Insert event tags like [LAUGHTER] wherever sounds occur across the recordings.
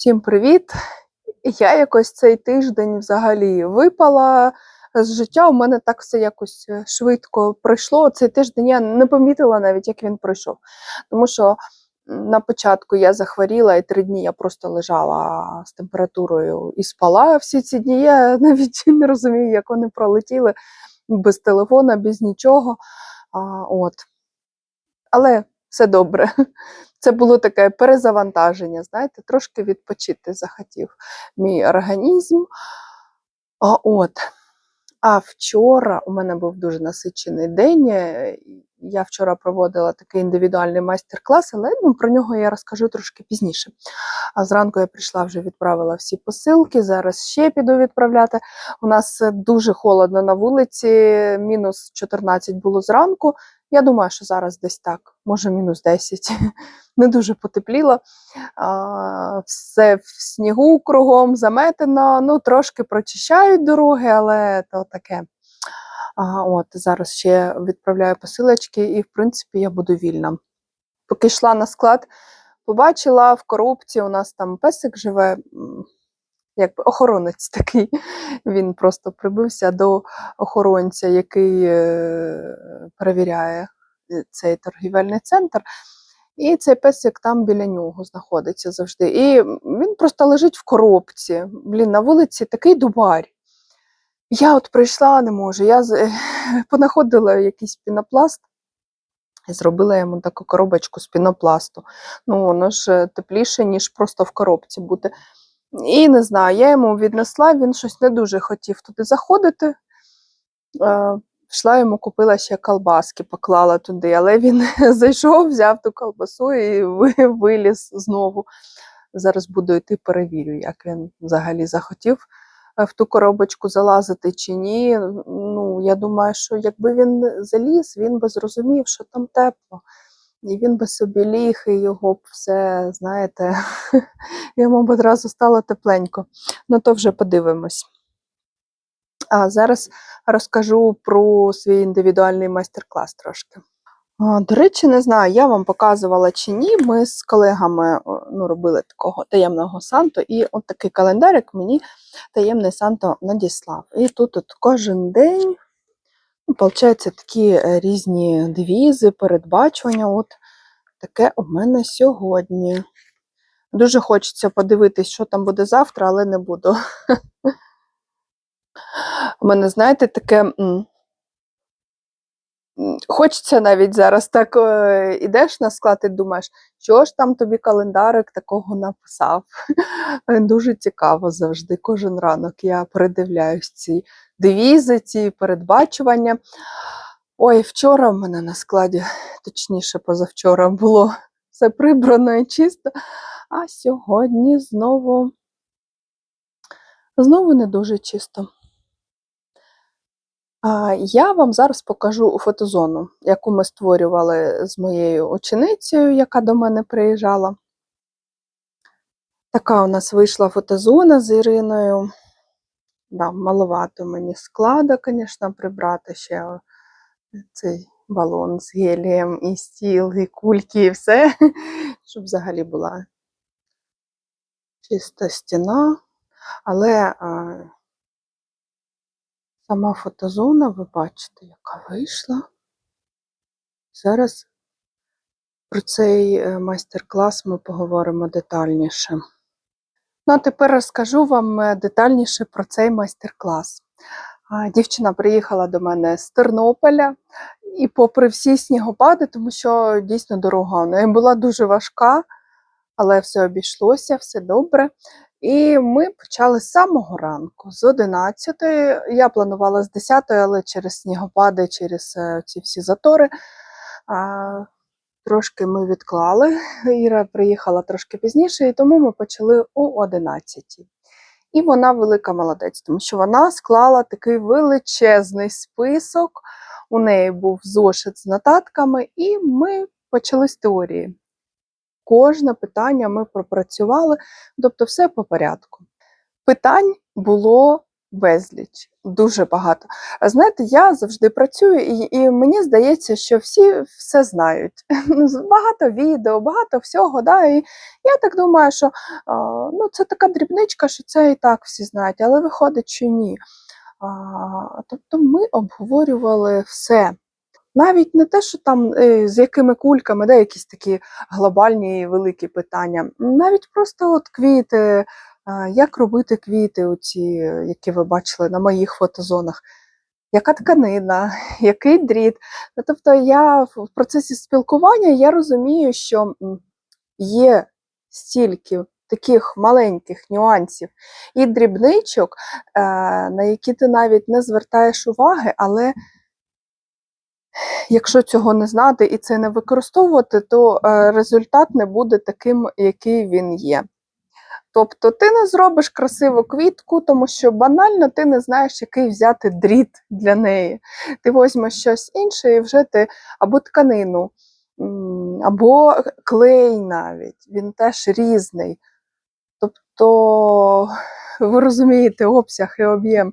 Всім привіт! Я якось цей тиждень взагалі випала з життя. У мене так все якось е, швидко пройшло. Цей тиждень я не помітила навіть, як він пройшов. Тому що на початку я захворіла, і три дні я просто лежала з температурою і спала всі ці дні. Я [LAUGHS] навіть не розумію, як вони пролетіли без телефона, без нічого. А, от. Але все добре. [LAUGHS] Це було таке перезавантаження, знаєте, трошки відпочити захотів мій організм. А от. А вчора у мене був дуже насичений день. е, Я вчора проводила такий індивідуальний майстер-клас, але ну, про нього я розкажу трошки пізніше. А зранку я прийшла вже відправила всі посилки. Зараз ще піду відправляти. У нас е, дуже холодно на вулиці, мінус 14 було зранку. Я думаю, що зараз десь так, може мінус 10. [LAUGHS] Не дуже потепліло. Все в снігу кругом заметено. Ну, трошки прочищають дороги, але то таке. От зараз ще відправляю посилочки, і в принципі я буду вільна. Поки йшла на склад, побачила в коробці, у нас там песик живе, якби охоронець такий. Він просто прибився до охоронця, який е, перевіряє е, цей торгівельний центр. І цей песик там біля нього знаходиться завжди. І він просто лежить в коробці. Блін, на вулиці такий дубарь. Я от прийшла, не можу. Я [LAUGHS] понаходила якийсь пінопласт і зробила йому таку коробочку з пінопласту. Ну, воно ж е, тепліше, ніж просто в коробці бути. І не знаю, я йому віднесла, він щось не дуже хотів туди заходити. Пішла йому, купила ще колбаски, поклала туди, але він [LAUGHS] зайшов, взяв ту колбасу і виліз знову. Зараз буду йти, перевірю, як він взагалі захотів е, в ту коробочку залазити чи ні. Ну, я думаю, що якби він заліз, він би зрозумів, що там тепло. І він би собі ліг, і його б все, знаєте, [LAUGHS] йому б одразу стало тепленько. Ну, то вже подивимось. А зараз розкажу про свій індивідуальний майстер-клас трошки. До речі, не знаю, я вам показувала чи ні. Ми з колегами ну, робили такого таємного санту, і от такий календарик мені таємний санто надіслав. І тут от кожен день, ну, виходить, такі е, різні девізи, передбачування. От таке у мене сьогодні. Дуже хочеться подивитись, що там буде завтра, але не буду. [LAUGHS] У мене, знаєте, таке. Хочеться навіть зараз так е, ідеш на склад і думаєш, що ж там тобі календарик такого написав. [LAUGHS] Дуже цікаво завжди. Кожен ранок я передивляюсь ці девізи, ці передбачування. Ой, вчора в мене на складі, точніше, позавчора було [LAUGHS] все прибрано і чисто, а сьогодні знову, знову не дуже чисто. Я вам зараз покажу фотозону, яку ми створювали з моєю ученицею, яка до мене приїжджала. Така у нас вийшла фотозона з Іриною. Да, маловато мені склада, звісно, прибрати ще цей балон з гелієм, і стіл, і кульки, і все, [LAUGHS] щоб взагалі була чиста стіна. Але сама фотозона, ви бачите, яка вийшла. Зараз про цей е, майстер-клас ми поговоримо детальніше. Ну, а тепер розкажу вам е, детальніше про цей майстер-клас. Дівчина приїхала до мене з Тернополя, і попри всі снігопади, тому що дійсно дорога у неї була дуже важка, але все обійшлося, все добре. І ми почали з самого ранку, з 11. Я планувала з 10, але через снігопади, через е, ці всі затори. Трошки ми відклали. Іра приїхала трошки пізніше, і тому ми почали о 11. І вона велика молодець, тому що вона склала такий величезний список. У неї був зошит з нотатками, і ми почали з теорії. Кожне питання ми пропрацювали, тобто все по порядку. Питань було безліч, дуже багато. Знаєте, я завжди працюю, і, і мені здається, що всі все знають. [LAUGHS] Ну, Багато відео, багато всього. Да? І я так думаю, що ну, це така дрібничка, що це і так всі знають, але виходить, що ні. А, тобто ми обговорювали все. Навіть не те, що там е, з якими кульками, де якісь такі глобальні великі питання. Навіть просто от квіти, як робити квіти, оці, е, які ви бачили на моїх фотозонах. Яка тканина, [LAUGHS] який дріт. Ну, Тобто я в процесі спілкування я розумію, що є стільки таких маленьких нюансів і дрібничок, е, на які ти навіть не звертаєш уваги, але якщо цього не знати і це не використовувати, то е, результат не буде таким, який він є. Тобто ти не зробиш красиву квітку, тому що банально ти не знаєш, який взяти дріт для неї. Ти візьмеш щось інше і вже ти або тканину, або клей навіть, він теж різний. Тобто ви розумієте обсяг і об'єм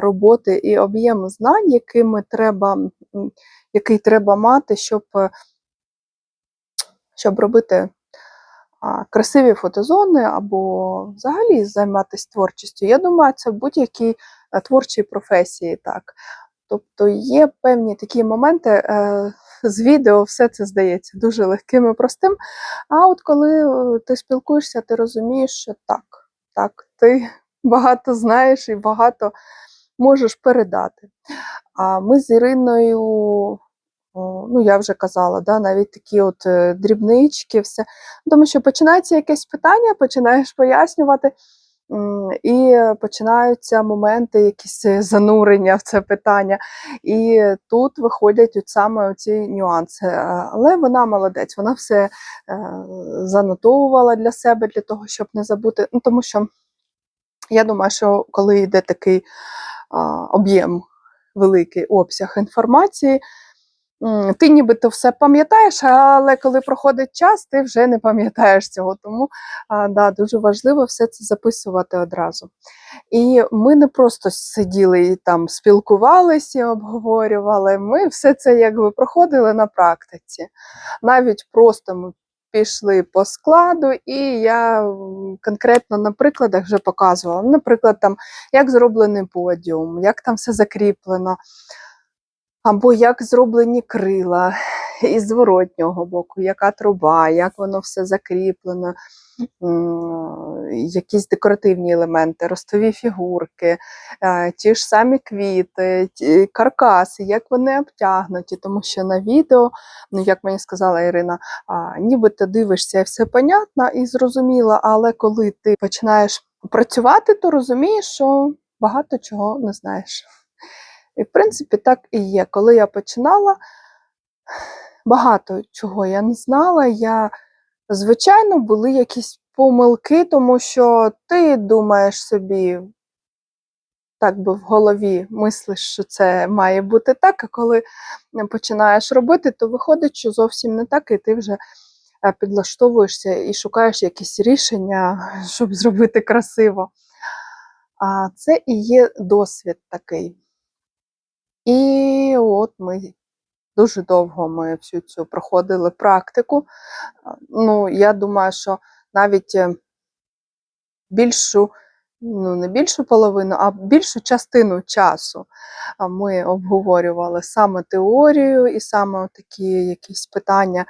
роботи і об'єм знань, якими треба, який треба мати, щоб, е, щоб робити красиві фотозони або взагалі займатися творчістю. Я думаю, це в будь-якій е, творчій професії так. Тобто є певні такі моменти, е, з відео все це здається дуже легким і простим. А от коли е, ти спілкуєшся, ти розумієш, що так, так, ти [LAUGHS] багато знаєш і багато можеш передати. А ми з Іриною, ну я вже казала, да, навіть такі от е, дрібнички, все. Тому що починається якесь питання, починаєш пояснювати, і починаються моменти, якісь е, занурення в це питання. І тут виходять от саме ці нюанси. Але вона молодець, вона все е, занотовувала для себе, для того, щоб не забути. Ну, тому що я думаю, що коли йде такий об'єм, великий обсяг інформації, ти нібито все пам'ятаєш, але коли проходить час, ти вже не пам'ятаєш цього. Тому да, дуже важливо все це записувати одразу. І ми не просто сиділи і там спілкувалися, обговорювали. Ми все це якби проходили на практиці. Навіть просто ми пішли по складу, і я конкретно на прикладах вже показувала. Наприклад, там як зроблений подіум, як там все закріплено, або як зроблені крила із зворотнього боку, яка труба, як воно все закріплено, якісь декоративні елементи, ростові фігурки, е, ті ж самі квіти, каркаси, як вони обтягнуті, тому що на відео, ну як мені сказала Ірина, ніби ти дивишся і все понятно і зрозуміло, але коли ти починаєш працювати, то розумієш, що багато чого не знаєш. І в принципі так і є. Коли я починала, багато чого я не знала. Я, звичайно, були якісь помилки, тому що ти думаєш собі, так би в голові мислиш, що це має бути так, а коли починаєш робити, то виходить, що зовсім не так, і ти вже е, підлаштовуєшся і шукаєш якісь рішення, щоб зробити красиво. А це і є досвід такий. І от ми дуже довго ми всю цю проходили практику. Ну, я думаю, що навіть е, більшу, ну не більшу половину, а більшу частину часу ми обговорювали саме теорію і саме такі якісь питання.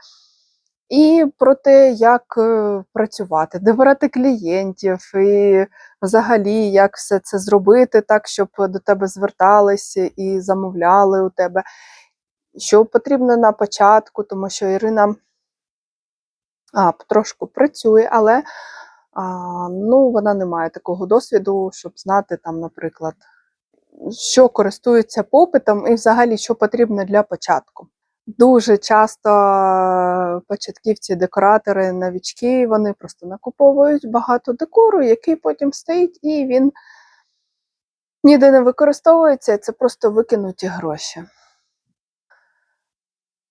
І про те, як е, працювати, де брати клієнтів, і взагалі як все це зробити так, щоб до тебе зверталися і замовляли у тебе. Що потрібно на початку, тому що Ірина а, трошку працює, але а, ну, вона не має такого досвіду, щоб знати, там, наприклад, що користується попитом і взагалі що потрібно для початку. Дуже часто початківці, декоратори, новічки, вони просто накуповують багато декору, який потім стоїть, і він ніде не використовується, це просто викинуті гроші.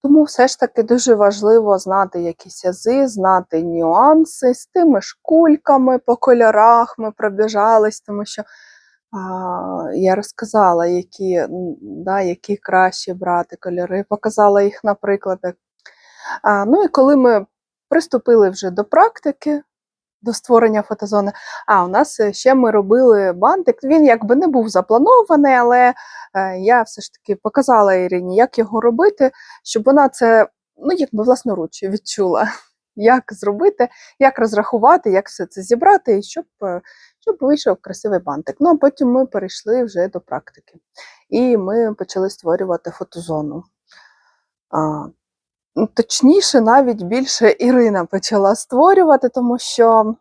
Тому все ж таки дуже важливо знати якісь ази, знати нюанси з тими ж кульками по кольорах ми пробіжались, тому що я розказала, які, да, які краще брати кольори, показала їх на прикладах. Ну і коли ми приступили вже до практики, до створення фотозони, а у нас е, ще ми робили бантик. Він якби не був запланований, але е, я все ж таки показала Ірині, як його робити, щоб вона це ну, якби власноруч відчула, як зробити, як розрахувати, як все це зібрати, щоб, е, щоб вийшов красивий бантик. Ну а потім ми перейшли вже до практики. І ми почали створювати фотозону. А, ну, Точніше, навіть більше Ірина почала створювати, тому що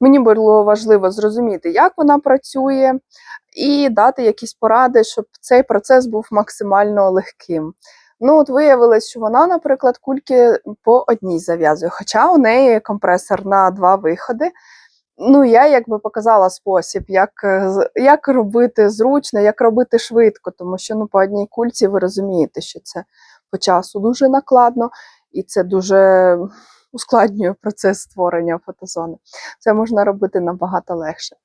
мені було важливо зрозуміти, як вона працює, і дати якісь поради, щоб цей процес був максимально легким. Ну, от виявилось, що вона, наприклад, кульки по одній зав'язує, хоча у неї компресор на два виходи. Ну, я якби показала спосіб, як, е, як робити зручно, як робити швидко, тому що ну, по одній кульці ви розумієте, що це по часу дуже накладно, і це дуже ускладнює процес створення фотозони. Це можна робити набагато легше.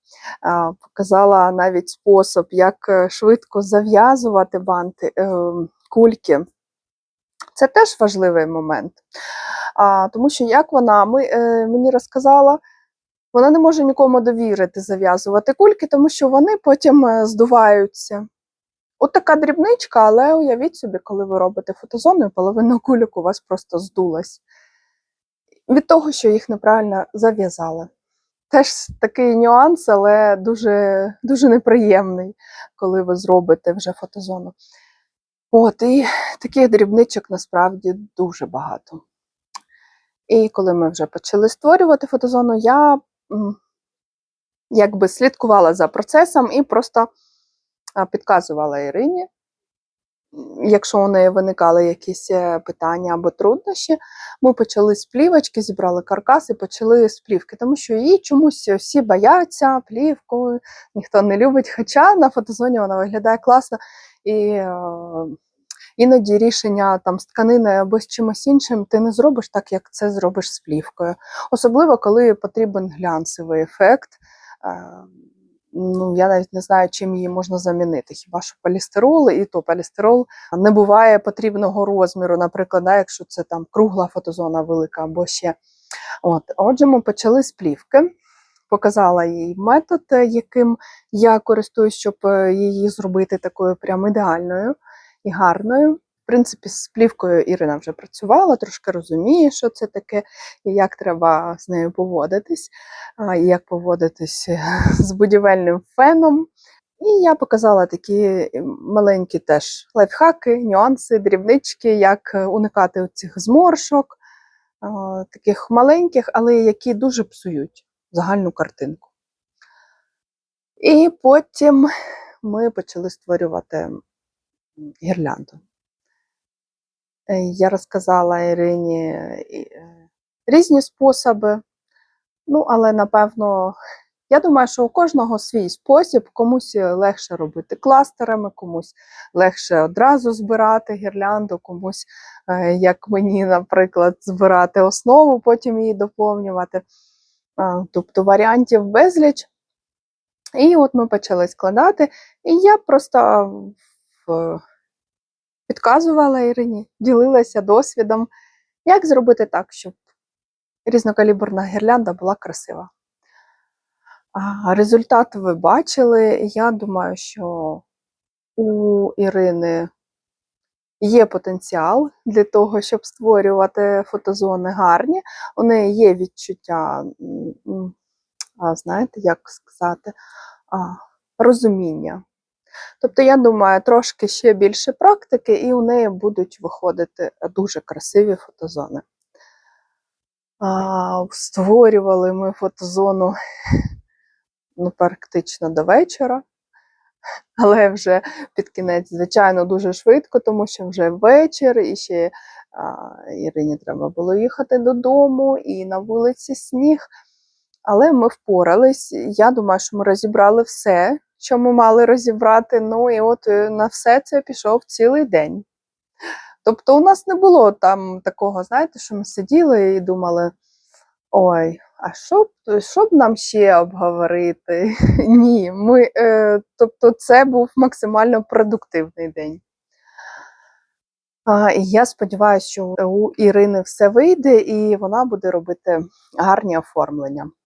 Показала навіть спосіб, як е, швидко зав'язувати банти, е, кульки. Це теж важливий момент. А, тому що як вона ми, е, мені розказала, вона не може нікому довірити зав'язувати кульки, тому що вони потім е, здуваються. От така дрібничка, але уявіть собі, коли ви робите фотозону, і половина кульок у вас просто здулась. Від того, що їх неправильно зав'язали. Теж такий нюанс, але дуже, дуже неприємний, коли ви зробите вже фотозону. От, і таких дрібничок насправді дуже багато. І коли ми вже почали створювати фотозону, я якби слідкувала за процесом і просто підказувала Ірині, якщо у неї виникали якісь е, питання або труднощі, ми почали з плівочки, зібрали каркас і почали з плівки, тому що її чомусь всі бояться плівку, ніхто не любить. Хоча на фотозоні вона виглядає класно. І е, іноді рішення там з тканини або з чимось іншим ти не зробиш так, як це зробиш з плівкою. Особливо, коли потрібен глянцевий ефект. Ну, я навіть не знаю, чим її можна замінити. Хіба що полістирол, і то полістирол не буває потрібного розміру, наприклад, да, якщо це там кругла фотозона велика або ще. От. Отже, ми почали з плівки. Показала їй метод, е, яким я користуюсь, щоб е, її зробити такою прям ідеальною і гарною. В принципі, з плівкою Ірина вже працювала, трошки розуміє, що це таке, і як треба з нею поводитись, і як поводитись е, з будівельним феном. І я показала такі е, маленькі теж лайфхаки, нюанси, дрібнички, як е, уникати цих зморшок, таких маленьких, але які дуже псують загальну картинку. І потім ми почали створювати гірлянду. Е, Я розказала Ірині е, е, різні способи. Ну, але напевно, я думаю, що у кожного свій спосіб, комусь легше робити кластерами, комусь легше одразу збирати гірлянду, комусь, е, як мені, наприклад, збирати основу, потім її доповнювати. Тобто варіантів безліч. І от ми почали складати, і я просто в- підказувала Ірині, ділилася досвідом, як зробити так, щоб різнокаліберна гірлянда була красива. Результат ви бачили. Я думаю, що у Ірини є потенціал для того, щоб створювати фотозони гарні. У неї є відчуття, знаєте, як сказати, розуміння. Тобто, я думаю, трошки ще більше практики, і у неї будуть виходити дуже красиві фотозони. А, створювали ми фотозону ну, практично до вечора, але вже під кінець, звичайно, дуже швидко, тому що вже вечір, і ще Ірині треба було їхати додому, і на вулиці сніг. Але ми впорались. Я думаю, що ми розібрали все, що ми мали розібрати. Ну і от е, на все це пішов цілий день. Тобто, у нас не було там такого, знаєте, що ми сиділи і думали: ой, А що б, що б нам ще обговорити? [LAUGHS] Ні, ми, е, тобто це був максимально продуктивний день. А, і я сподіваюся, що у Ірини все вийде, і вона буде робити гарні оформлення.